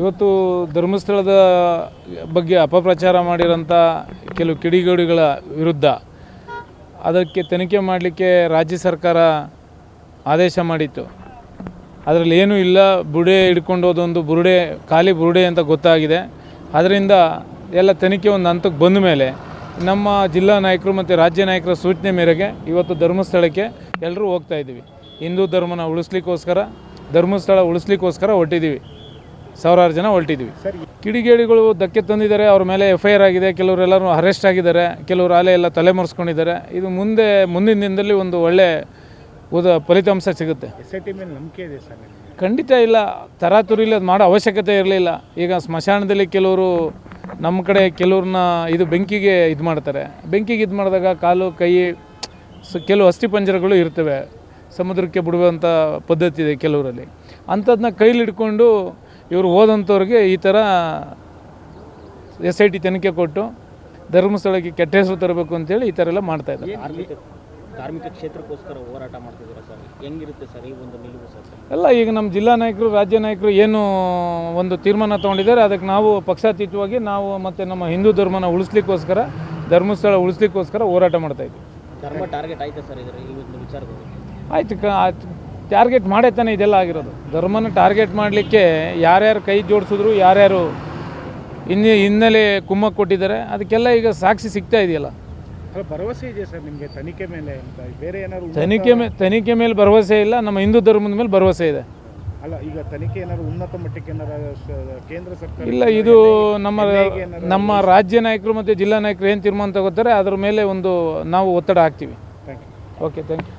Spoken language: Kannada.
ಇವತ್ತು ಧರ್ಮಸ್ಥಳದ ಬಗ್ಗೆ ಅಪಪ್ರಚಾರ ಮಾಡಿರೋಂಥ ಕೆಲವು ಕಿಡಿಗೇಡಿಗಳ ವಿರುದ್ಧ ಅದಕ್ಕೆ ತನಿಖೆ ಮಾಡಲಿಕ್ಕೆ ರಾಜ್ಯ ಸರ್ಕಾರ ಆದೇಶ ಮಾಡಿತ್ತು. ಅದರಲ್ಲಿ ಏನೂ ಇಲ್ಲ ಬುಡೆ ಹಿಡ್ಕೊಂಡು ಹೋದೊಂದು ಬುರುಡೆ, ಖಾಲಿ ಬುರುಡೆ ಅಂತ ಗೊತ್ತಾಗಿದೆ. ಅದರಿಂದ ಎಲ್ಲ ತನಿಖೆ ಒಂದು ಹಂತಕ್ಕೆ ಬಂದ ಮೇಲೆ ನಮ್ಮ ಜಿಲ್ಲಾ ನಾಯಕರು ಮತ್ತು ರಾಜ್ಯ ನಾಯಕರ ಸೂಚನೆ ಮೇರೆಗೆ ಇವತ್ತು ಧರ್ಮಸ್ಥಳಕ್ಕೆ ಎಲ್ಲರೂ ಹೋಗ್ತಾ ಇದ್ದೀವಿ. ಹಿಂದೂ ಧರ್ಮನ ಉಳಿಸ್ಲಿಕ್ಕೋಸ್ಕರ, ಧರ್ಮಸ್ಥಳ ಉಳಿಸ್ಲಿಕ್ಕೋಸ್ಕರ ಹೊರಟಿದ್ದೀವಿ. ಸಾವಿರಾರು ಜನ ಹೊರಟಿದ್ವಿ. ಕಿಡಿಗೇಡಿಗಳು ಧಕ್ಕೆ ತಂದಿದ್ದಾರೆ ಅವ್ರ ಮೇಲೆ ಎಫ್ ಐ ಆರ್ ಆಗಿದೆ ಕೆಲವರೆಲ್ಲರೂ ಅರೆಸ್ಟ್ ಆಗಿದ್ದಾರೆ ಕೆಲವರು ಅಲೆ ಎಲ್ಲ ತಲೆಮರೆಸ್ಕೊಂಡಿದ್ದಾರೆ ಇದು ಮುಂದೆ ಮುಂದಿನ ದಿನದಲ್ಲಿ ಒಂದು ಒಳ್ಳೆ ಉದ ಫಲಿತಾಂಶ ಸಿಗುತ್ತೆ. ಖಂಡಿತ ಇಲ್ಲ. ತರಾತುರಿಲಿ ಅದು ಮಾಡೋ ಅವಶ್ಯಕತೆ ಇರಲಿಲ್ಲ. ಈಗ ಸ್ಮಶಾನದಲ್ಲಿ ಕೆಲವರು ನಮ್ಮ ಕಡೆ ಕೆಲವ್ರನ್ನ ಇದು ಬೆಂಕಿಗೆ ಇದು ಮಾಡ್ತಾರೆ. ಬೆಂಕಿಗೆ ಇದು ಮಾಡಿದಾಗ ಕಾಲು ಕೈ ಕೆಲವು ಕೆಲವು ಅಸ್ಥಿಪಂಜರಗಳು ಇರ್ತವೆ. ಸಮುದ್ರಕ್ಕೆ ಬಿಡುವಂಥ ಪದ್ಧತಿ ಇದೆ ಕೆಲವರಲ್ಲಿ. ಅಂಥದ್ದನ್ನ ಕೈಲಿ ಹಿಡ್ಕೊಂಡು ಇವರು ಹೋದಂಥವ್ರಿಗೆ ಈ ಥರ ಎಸ್ ಐ ಟಿ ತನಿಖೆ ಕೊಟ್ಟು ಧರ್ಮಸ್ಥಳಕ್ಕೆ ಕೆಟ್ಟ ಹೆಸರು ತರಬೇಕು ಅಂತೇಳಿ ಈ ಥರ ಎಲ್ಲ ಮಾಡ್ತಾ ಇದ್ದಾರೆ. ಧಾರ್ಮಿಕ ಕ್ಷೇತ್ರಕ್ಕೋಸ್ಕರ ಹೋರಾಟ ಮಾಡ್ತಿದ್ದೀರಾ ಸರ್? ಹೆಂಗಿರುತ್ತೆ ಸರ್ ಈ ಒಂದು ನಿಲುವು ಸರ್? ಎಲ್ಲ ಈಗ ನಮ್ಮ ಜಿಲ್ಲಾ ನಾಯಕರು ರಾಜ್ಯ ನಾಯಕರು ಏನು ಒಂದು ತೀರ್ಮಾನ ತೊಗೊಂಡಿದ್ದಾರೆ ಅದಕ್ಕೆ ನಾವು ಪಕ್ಷಾತೀತವಾಗಿ ನಾವು ಮತ್ತು ನಮ್ಮ ಹಿಂದೂ ಧರ್ಮನ ಉಳಿಸ್ಲಿಕ್ಕೋಸ್ಕರ ಧರ್ಮಸ್ಥಳ ಉಳಿಸ್ಲಿಕ್ಕೋಸ್ಕರ ಹೋರಾಟ ಮಾಡ್ತಾ ಇದ್ವಿ ಧರ್ಮ ಟಾರ್ಗೆಟ್ ಆಯ್ತಾ ಸರ್ ಇದರ ಈ ಒಂದು ವಿಚಾರದಲ್ಲಿ? ಆಯ್ತು ಕ ಆಯ್ತು. ಟಾರ್ಗೆಟ್ ಮಾಡೇ ತಾನೆ ಇದೆಲ್ಲ ಆಗಿರೋದು. ಧರ್ಮನ ಟಾರ್ಗೆಟ್ ಮಾಡಲಿಕ್ಕೆ ಯಾರ್ಯಾರು ಕೈ ಜೋಡಿಸಿದ್ರು ಯಾರ್ಯಾರು ಹಿಂದಿ ಹಿನ್ನೆಲೆ ಕುಮ್ಮಕ್ಕೆ ಕೊಟ್ಟಿದ್ದಾರೆ ಅದಕ್ಕೆಲ್ಲ ಈಗ ಸಾಕ್ಷಿ ಸಿಗ್ತಾ ಇದೆಯಲ್ಲ. ಭರವಸೆ ಇದೆ ಸರ್ ನಿಮಗೆ ತನಿಖೆ ಮೇಲೆ ಅಂತ? ಬೇರೆ ಏನಾದ್ರು ತನಿಖೆ ಮೇಲೆ ತನಿಖೆ ಮೇಲೆ ಭರವಸೆ ಇಲ್ಲ ನಮ್ಮ ಹಿಂದೂ ಧರ್ಮದ ಮೇಲೆ ಭರವಸೆ ಇದೆ. ಅಲ್ಲ ಈಗ ತನಿಖೆ ಏನಾದ್ರು ಉನ್ನತ ಮಟ್ಟಕ್ಕೆ ಕೇಂದ್ರ ಸರ್ಕಾರ ಇಲ್ಲ ಇದು ನಮ್ಮ ನಮ್ಮ ರಾಜ್ಯ ನಾಯಕರು ಮತ್ತು ಜಿಲ್ಲಾ ನಾಯಕರು ಏನು ತೀರ್ಮಾನ ತಗೋತಾರೆ ಅದ್ರ ಮೇಲೆ ಒಂದು ನಾವು ಒತ್ತಡ ಹಾಕ್ತೀವಿ. Thank you okay thank you